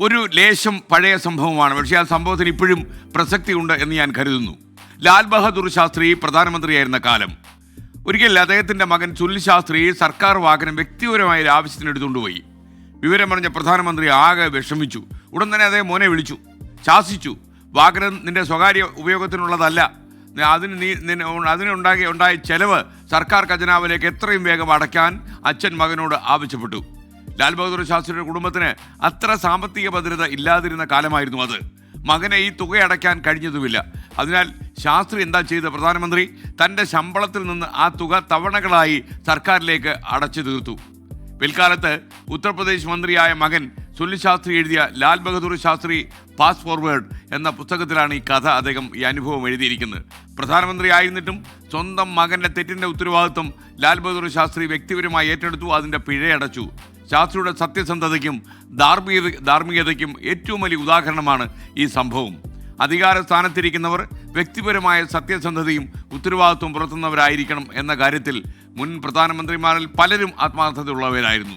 ഒരു ലേശം പഴയ സംഭവമാണ്. പക്ഷേ ആ സംഭവത്തിന് ഇപ്പോഴും പ്രസക്തിയുണ്ട് എന്ന് ഞാൻ കരുതുന്നു. ലാൽ ബഹദൂർ ശാസ്ത്രി പ്രധാനമന്ത്രിയായിരുന്ന കാലം. ഒരിക്കൽ അദ്ദേഹത്തിന്റെ മകൻ സുനിൽ ശാസ്ത്രി സർക്കാർ വാഹനം വ്യക്തിപരമായ ഒരു ആവശ്യത്തിന് എടുത്തുകൊണ്ടുപോയി. വിവരം പറഞ്ഞ പ്രധാനമന്ത്രി ആകെ വിഷമിച്ചു. ഉടൻ തന്നെ അദ്ദേഹം മോനെ വിളിച്ചു. ശാസിച്ചു. വാഹനം നിന്റെ സ്വകാര്യ ഉപയോഗത്തിനുള്ളതല്ല. അതിന് നീ അതിനുണ്ടാകിയ ഉണ്ടായ ചെലവ് സർക്കാർ ഖജനാവിലേക്ക് എത്രയും വേഗം അടയ്ക്കാൻ അച്ഛൻ മകനോട് ആവശ്യപ്പെട്ടു. ലാൽ ബഹദൂർ ശാസ്ത്രിയുടെ കുടുംബത്തിന് അത്ര സാമ്പത്തിക ഭദ്രത ഇല്ലാതിരുന്ന കാലമായിരുന്നു അത്. മകനെ ഈ തുക അടയ്ക്കാൻ കഴിഞ്ഞതുമില്ല. അതിനാൽ ശാസ്ത്രി എന്താ ചെയ്ത പ്രധാനമന്ത്രി? തന്റെ ശമ്പളത്തിൽ നിന്ന് ആ തുക തവണകളായി സർക്കാരിലേക്ക് അടച്ചു തീർത്തു. പിൽക്കാലത്ത് ഉത്തർപ്രദേശ് മന്ത്രിയായ മകൻ സുനിൽ ശാസ്ത്രി എഴുതിയ ലാൽ ബഹദൂർ ശാസ്ത്രി പാസ് ഫോർവേഡ് എന്ന പുസ്തകത്തിലാണ് ഈ കഥ അദ്ദേഹം ഈ അനുഭവം എഴുതിയിരിക്കുന്നത്. പ്രധാനമന്ത്രി ആയിരുന്നിട്ടും സ്വന്തം മകന്റെ തെറ്റിന്റെ ഉത്തരവാദിത്വം ലാൽ ബഹദൂർ ശാസ്ത്രി വ്യക്തിപരമായി ഏറ്റെടുത്തു അതിന്റെ പിഴയടച്ചു. ശാസ്ത്രിയുടെ സത്യസന്ധതയ്ക്കും ധാർമ്മിക ധാർമ്മികതയ്ക്കും ഏറ്റവും വലിയ ഉദാഹരണമാണ് ഈ സംഭവം. അധികാര സ്ഥാനത്തിരിക്കുന്നവർ വ്യക്തിപരമായ സത്യസന്ധതയും ഉത്തരവാദിത്വം പുലർത്തുന്നവരായിരിക്കണം എന്ന കാര്യത്തിൽ മുൻ പ്രധാനമന്ത്രിമാരിൽ പലരും ആത്മാർത്ഥതയുള്ളവരായിരുന്നു.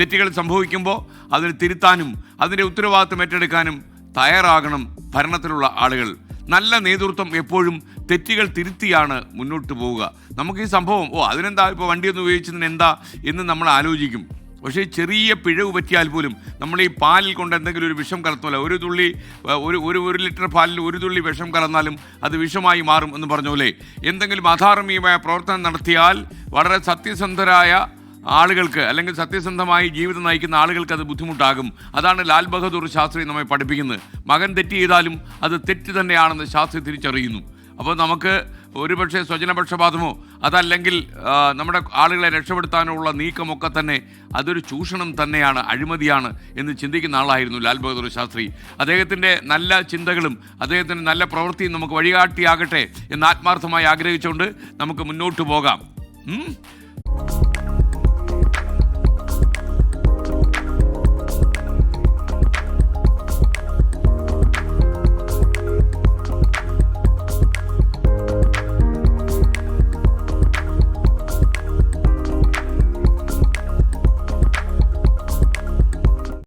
തെറ്റുകൾ സംഭവിക്കുമ്പോൾ അതിന് തിരുത്താനും അതിന്റെ ഉത്തരവാദിത്വം ഏറ്റെടുക്കാനും തയ്യാറാകണം ഭരണത്തിലുള്ള ആളുകൾ. നല്ല നേതൃത്വം എപ്പോഴും തെറ്റുകൾ തിരുത്തിയാണ് മുന്നോട്ട് പോവുക. നമുക്ക് ഈ സംഭവം ഓ അതിനെന്താ ഇപ്പോൾ വണ്ടിയൊന്നും ഉപയോഗിച്ചതിന് എന്താ എന്ന് നമ്മൾ ആലോചിക്കും. പക്ഷേ ചെറിയ പിഴവ് പറ്റിയാൽ പോലും നമ്മൾ ഈ പാലിൽ കൊണ്ട് എന്തെങ്കിലും ഒരു വിഷം കലർത്തുമല്ലോ. ഒരു തുള്ളി ഒരു ഒരു ഒരു ലിറ്റർ പാലിൽ ഒരു തുള്ളി വിഷം കലർന്നാലും അത് വിഷമായി മാറും എന്ന് പറഞ്ഞ പോലെ എന്തെങ്കിലും അധാർമികമായ പ്രവർത്തനം നടത്തിയാൽ വളരെ സത്യസന്ധരായ ആളുകൾക്ക് അല്ലെങ്കിൽ സത്യസന്ധമായി ജീവിതം നയിക്കുന്ന ആളുകൾക്ക് അത് ബുദ്ധിമുട്ടാകും. അതാണ് ലാൽ ബഹദൂർ ശാസ്ത്രി നമ്മെ പഠിപ്പിക്കുന്നത്. മകൻ തെറ്റ് ചെയ്താലും അത് തെറ്റ് തന്നെയാണെന്ന് ശാസ്ത്രി തിരിച്ചറിയുന്നു. അപ്പോൾ നമുക്ക് ഒരുപക്ഷെ സ്വജനപക്ഷപാതമോ അതല്ലെങ്കിൽ നമ്മുടെ ആളുകളെ രക്ഷപ്പെടുത്താനുള്ള നീക്കമൊക്കെ തന്നെ അതൊരു ചൂഷണം തന്നെയാണ് അഴിമതിയാണ് എന്ന് ചിന്തിക്കുന്ന ആളായിരുന്നു ലാൽ ബഹദൂർ ശാസ്ത്രി അദ്ദേഹത്തിന്റെ നല്ല ചിന്തകളും അദ്ദേഹത്തിന്റെ നല്ല പ്രവൃത്തിയും നമുക്ക് വഴികാട്ടിയാകട്ടെ എന്ന് ആത്മാർത്ഥമായി ആഗ്രഹിച്ചുകൊണ്ട് നമുക്ക് മുന്നോട്ട് പോകാം?